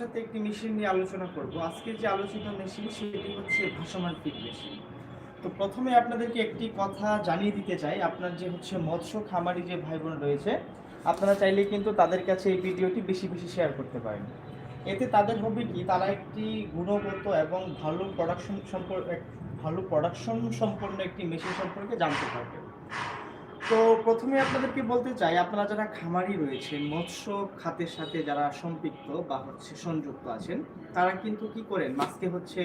সাথে একটি মেশিন নিয়ে আলোচনা করব। আজকে যে আলোচিত মেশিন সেটি হচ্ছে ভাসমান ফিড মেশিন তো প্রথমে আপনাদেরকে একটি কথা জানিয়ে দিতে চাই। আপনার যে হচ্ছে মৎস্য, খামারি যে ভাই বোন রয়েছে, আপনারা চাইলে কিন্তু তাদের কাছে এই ভিডিওটি বেশি বেশি শেয়ার করতে পারেন। এতে তাদের হবে কি, তারা একটি গুণগত এবং ভালো প্রোডাকশন সম্পর্কে ভালো প্রোডাকশন সম্পন্ন একটি মেশিন সম্পর্কে জানতে পারবে। তো প্রথমে আপনাদেরকে বলতে চাই, আপনারা যারা খামারি রয়েছেন, মৎস্য খাতের সাথে যারা সম্পৃক্ত বা হচ্ছে সংযুক্ত আছেন, তারা কিন্তু কি করেন? মাছকে হচ্ছে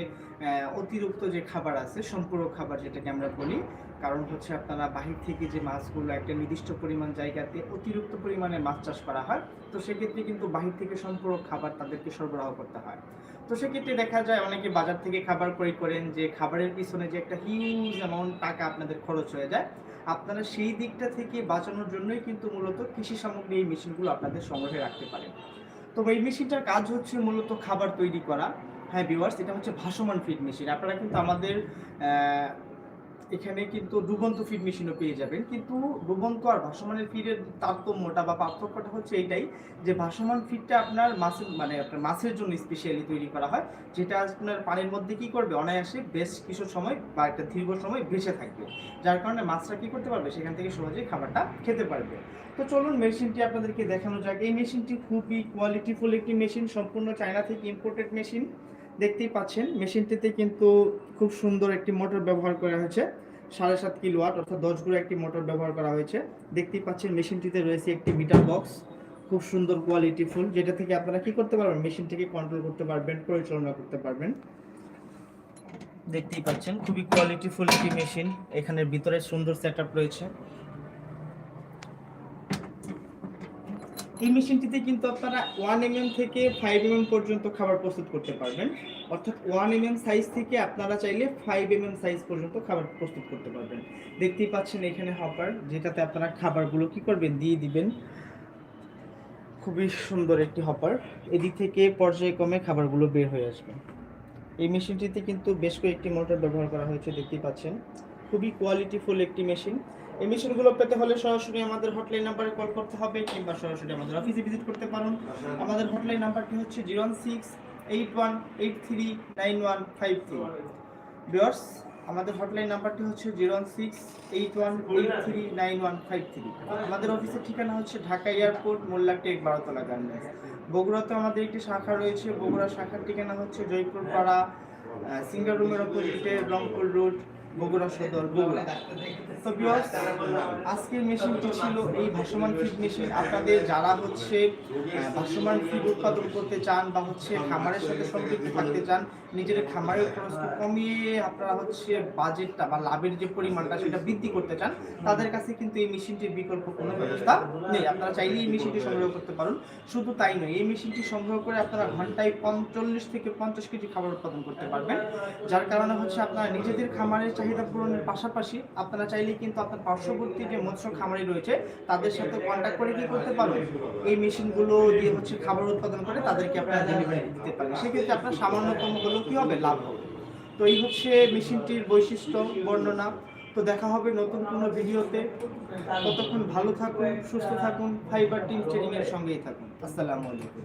অতিরিক্ত যে খাবার আছে, সম্পূরক খাবার যেটাকে আমরা বলি, কারণ হচ্ছে আপনারা বাহির থেকে যে মাছগুলো একটা নির্দিষ্ট পরিমাণ জায়গাতে অতিরিক্ত পরিমাণে মাছ চাষ করা হয়, তো সেক্ষেত্রে কিন্তু বাহির থেকে সম্পূরক খাবার তাদেরকে সরবরাহ করতে হয়। তো সেক্ষেত্রে দেখা যায় অনেকে বাজার থেকে খাবার ক্রয় করেন যে খাবারের পিছনে যে একটা হিউজ অ্যামাউন্ট টাকা আপনাদের খরচ হয়ে যায়, আপনারা সেই দিকটা থেকে বাঁচানোর জন্যই কিন্তু মূলত কৃষি সামগ্রী এই মেশিনগুলো আপনাদের সংগ্রহে রাখতে পারেন। তো এই মেশিনটার কাজ হচ্ছে মূলত খাবার তৈরি করা। হ্যাঁ ভিউয়ার্স এটা হচ্ছে ভাসমান ফিড মেশিন আপনারা কিন্তু আমাদের এখানে কিন্তু ডুবন্ত ফিড মেশিনও পেয়ে যাবেন। কিন্তু ডুবন্ত আর ভাসমানের ফিডের তারতম্যটা বা পার্থক্যটা হচ্ছে এইটাই যে ভাসমান ফিডটা আপনার মাছের মানে আপনার মাছের জন্য স্পেশালি তৈরি করা হয়, যেটা আপনার পানির মধ্যে কি করবে? অনায়াসে বেশ কিছু সময় বা একটা দীর্ঘ সময় বেঁচে থাকবে। যার কারণে মাছটা কি করতে পারবে? সেখান থেকে সহজেই খাবারটা খেতে পারবে। তো চলুন মেশিনটি আপনাদেরকে দেখানো যাক। এই মেশিনটি খুবই কোয়ালিটিফুল একটি মেশিন সম্পূর্ণ চায়না থেকে ইম্পোর্টেড মেশিন দেখতেই পাচ্ছেন, মেশিনটিতে কিন্তু খুব সুন্দর একটি মোটর ব্যবহার করা হয়েছে। সাড়ে সাত কিলো ওয়াট, অর্থাৎ দশ গুঁড়ো একটি মোটর ব্যবহার করা হয়েছে। দেখতেই পাচ্ছেন, মেশিনটিতে রয়েছে একটি মিটার বক্স। খুব সুন্দর কোয়ালিটি ফুল যেটা থেকে আপনারা কি করতে পারবেন? মেশিনটিকে কন্ট্রোল করতে পারবেন, পরিচালনা করতে পারবেন। দেখতেই পাচ্ছেন, খুবই কোয়ালিটি ফুল একটি মেশিন। এখানের ভিতরে সুন্দর সেট রয়েছে। এই মেশিনটিতে কিন্তু আপনারা ওয়ান এম এম থেকে ফাইভ এম পর্যন্ত খাবার প্রস্তুত করতে পারবেন। অর্থাৎ ওয়ান এম সাইজ থেকে আপনারা চাইলে ফাইভ এম সাইজ পর্যন্ত খাবার প্রস্তুত করতে পারবেন। দেখতেই পাচ্ছেন এখানে হপার যেটাতে আপনারা খাবারগুলো কি করবেন, দিয়ে দিবেন। খুবই সুন্দর একটি হপার এদিক থেকে পর্যায়ক্রমে খাবারগুলো বের হয়ে আসবে। এই মেশিনটিতে কিন্তু বেশ কয়েকটি মোটর ব্যবহার করা হয়েছে, দেখতেই পাচ্ছেন। খুবই কোয়ালিটিফুল একটি মেশিন এই পেতে হলে সরাসরি আমাদের হটলাইন নাম্বারে কল করতে হবে কিংবা সরাসরি আমাদের অফিসে ভিজিট করতে পারুন। আমাদের হটলাইন নাম্বারটি হচ্ছে zero six eight one eight three nine one five আমাদের হটলাইন নাম্বারটি হচ্ছে zero six eight one eight three nine one five three আমাদের অফিসের ঠিকানা হচ্ছে ঢাকা এয়ারপোর্ট, মোল্লা টেক, বারোতলা গার্মেন্টস বগুড়াতে আমাদের একটি শাখা রয়েছে। বগুড়া শাখার ঠিকানা হচ্ছে জয়পুর পাড়া সিঙ্গার রুমের অপোজিটে রংপুর রোড বগুড়া সদর বগুড়া তো ভিউয়ার্স আজকের মেশিনটি ছিল এই ভাসমান ফিড মেশিন আপনাদের যারা হচ্ছে ভাসমান ফিড উৎপাদন করতে চান বা হচ্ছে খামারের সাথে সম্পৃক্ত থাকতে চান, নিজের খামারের খরচকে কমিয়ে আপনারা হচ্ছে বাজেটটা বা লাভের যে পরিমাণটা সেটা বৃদ্ধি করতে চান, তাদের কাছে কিন্তু এই মেশিনটির বিকল্প কোনো ব্যবস্থা নেই। আপনারা চাইলেই এই মেশিনটি সংগ্রহ করতে পারুন। শুধু তাই নয়, এই মেশিনটি সংগ্রহ করে আপনারা ঘন্টায় পঞ্চল্লিশ থেকে পঞ্চাশ কেজি খাবার উৎপাদন করতে পারবেন। যার কারণে হচ্ছে আপনারা নিজেদের খামারের চাহিদা পূরণের পাশাপাশি আপনারা চাইলে কিন্তু আপনার পার্শ্ববর্তী যে মৎস্য খামারি রয়েছে, তাদের সাথে কন্ট্যাক্ট করে কি করতে পারবেন? এই মেশিনগুলো দিয়ে হচ্ছে খাবার উৎপাদন করে তাদেরকে আপনারা ডেলিভারি দিতে পারেন সেক্ষেত্রে আপনার সামান্যতম হলেও কি হবে? লাভ হবে। তো এই হচ্ছে মেশিনটির বৈশিষ্ট্য, বর্ণনা। তো দেখা হবে নতুন কোনো ভিডিওতে। ততক্ষণ ভালো থাকুন, সুস্থ থাকুন ফাইবার টিম ট্রেনিংয়ের সঙ্গেই থাকুন। আসসালামু আলাইকুম।